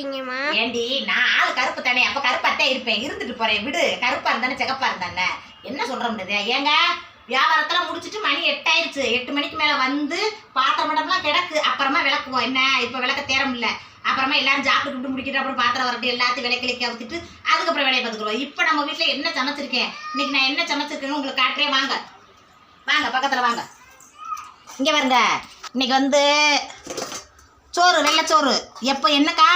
பேசுறீங்கம்மா. ஏண்டி நான் ஆள் கருப்பு தானே அப்ப கருப்பாத்தே இருப்பேன். இருந்துட்டு போறேன் விடு. கருப்பா இருந்தானே சிகப்பா இருந்தானே என்ன? சொல்ற முடியாது? ஏங்க வியாபாரத்தெல்லாம் முடிச்சிட்டு மணி எட்டாயிருச்சு. எட்டு மணிக்கு மேல வந்து பாத்திரம் மட்டம்லாம் கிடக்கு. அப்புறமா விளக்குவோம். என்ன? இப்ப விளக்க தேரம் இல்ல. அப்புறமா எல்லாரும் சாப்பிட்டு விட்டு முடிக்கிட்டு அப்புறம் பாத்திரம் வரட்டு எல்லாத்தையும் விளக்கிளிக்க ஊத்திட்டு அதுக்கப்புறம் வேலையை பார்த்துக்குறோம் இப்போ நம்ம வீட்டில் என்ன சமைச்சிருக்கேன்? இன்னைக்கு நான் என்ன சமைச்சிருக்கேன்னு உங்களுக்கு காட்டுறேன். வாங்க. வாங்க பக்கத்தில் வாங்க. இங்கே பாருங்க. இன்னைக்கு வந்து சோறு வெள்ளைச்சோறு எப்போ என்னக்கா?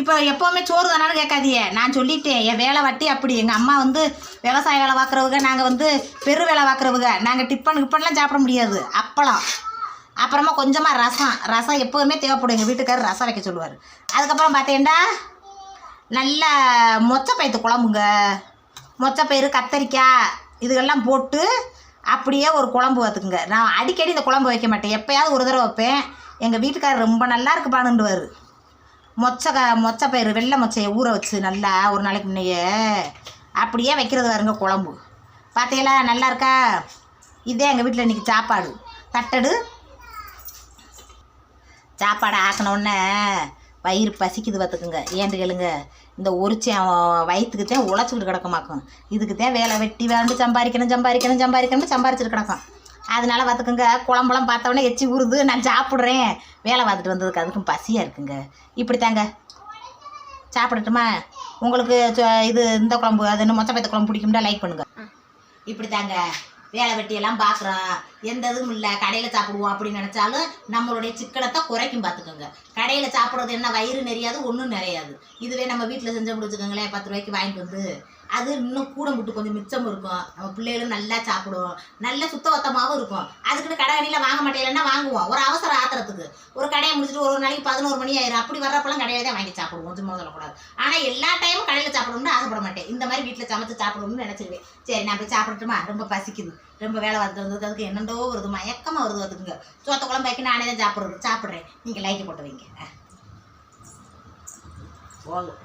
இப்போ எப்போவுமே சோறு தானாலும் கேட்காதியே நான் சொல்லிட்டேன் என் வேலை வட்டி அப்படி. எங்கள் அம்மா வந்து விவசாய வேலை பார்க்குறவங்க நாங்கள் வந்து பெரு வேலை பார்க்குறவங்க. நாங்கள் டிப்பன் கிப்பன்லாம் சாப்பிட முடியாது. அப்பளம். அப்புறமா கொஞ்சமாக ரசம். ரசம் எப்போவுமே தேவைப்படும். எங்கள் வீட்டுக்காரர் ரசம் வைக்க சொல்லுவார். அதுக்கப்புறம் பார்த்தீங்கன்னா நல்ல மொச்சப்பயிற்று குழம்புங்க. மொச்சப்பயிறு கத்தரிக்காய் இதுகெல்லாம் போட்டு அப்படியே ஒரு குழம்பு பார்த்துக்குங்க நான் அடிக்கடி இந்த குழம்பு வைக்க மாட்டேன். எப்போயாவது ஒரு தடவை வைப்பேன். எங்கள் வீட்டுக்காரர் ரொம்ப நல்லா இருக்கு பானுண்டுவார் மொச்சை க மொச்சப்பயிறு வெள்ளை மொச்சையை ஊற வச்சு நல்லா ஒரு நாளைக்கு முன்னையே அப்படியே வைக்கிறது வருங்க குழம்பு. பார்த்தீங்களா நல்லா இருக்கா? இதே எங்கள் வீட்டில் இன்றைக்கி சாப்பாடு. தட்டடு. சாப்பாடை ஆக்கினோடனே வயிறு பசிக்குது பார்த்துக்குங்க. ஏன்ட்டு கேளுங்க. இந்த ஒரிச்சி வயிற்றுக்கு தான் உழைச்சிக்கிட்டு கிடக்கமாக்கும். இதுக்கு தான் வேலை வெட்டி வேண்டு சம்பாதிக்கணும் சம்பாதிக்கணும் சம்பாதிக்கணும்னு சம்பாரிச்சிட்டு கிடக்கும் அதனால பார்த்துக்குங்க குழம்புலாம் பார்த்த உடனே எச்சி ஊறுது நான் சாப்பிட்றேன். வேலை பார்த்துட்டு வந்ததுக்கு அதுக்கும் பசியாக இருக்குங்க. இப்படி தாங்க சாப்பிடட்டுமா? உங்களுக்கு இது இந்த குழம்பு அது என்ன மொச்சப்பயத்த குழம்பு பிடிக்கும்டா லைக் பண்ணுங்க. இப்படி தாங்க வேலை வெட்டியெல்லாம் பார்க்குறோம் எந்த இதுவும் இல்லை. கடையில் சாப்பிடுவோம் அப்படின்னு நினச்சாலும் நம்மளுடைய சிக்கனத்தை குறைக்கும் பார்த்துக்கோங்க. கடையில் சாப்பிட்றது என்ன? வயிறு நிறையாது ஒன்றும் நிறையாது. இதுவே நம்ம வீட்டில் செஞ்சு முடிச்சுக்கோங்களேன் பத்து ரூபாய்க்கு வாங்கிட்டு வந்து அது இன்னும் கூட முட்டு கொஞ்சம் மிச்சம் இருக்கும். நம்ம பிள்ளைகளும் நல்லா சாப்பிடுவோம். நல்ல சுத்தபத்தமாகவும் இருக்கும். அதுக்குன்னு கடை கடையில் வாங்க மாட்டேன்னா வாங்குவோம். ஒரு அவசரம் சாப்பிட்றதுக்கு. ஒரு கடையை முடிச்சுட்டு ஒரு ஒரு நாளைக்கு பதினோரு மணி ஆயிரும். அப்படி வர்றப்பெல்லாம் கடையில தான் வாங்கி சாப்பிடுவோம். சும்மா சொல்லக்கூடாது ஆனால் எல்லா டைமும் கடையில் சாப்பிடணும்னு ஆசைப்பட மாட்டேன். இந்த மாதிரி வீட்டில் சமைச்சு சாப்பிடணும்னு நினச்சிருவேன். சரி நான் போய் சாப்பிடட்டுமா? ரொம்ப பசிக்குது. ரொம்ப வேலை வந்து வந்து அதுக்கு என்னண்டோ வருது. மயக்கமாக வருது அதுக்குங்க சோத்த குழம்பு வைக்க நானே தான் சாப்பிட்றது. சாப்பிட்றேன். நீங்கள் லைக் போட்டு வைங்க. போதும்.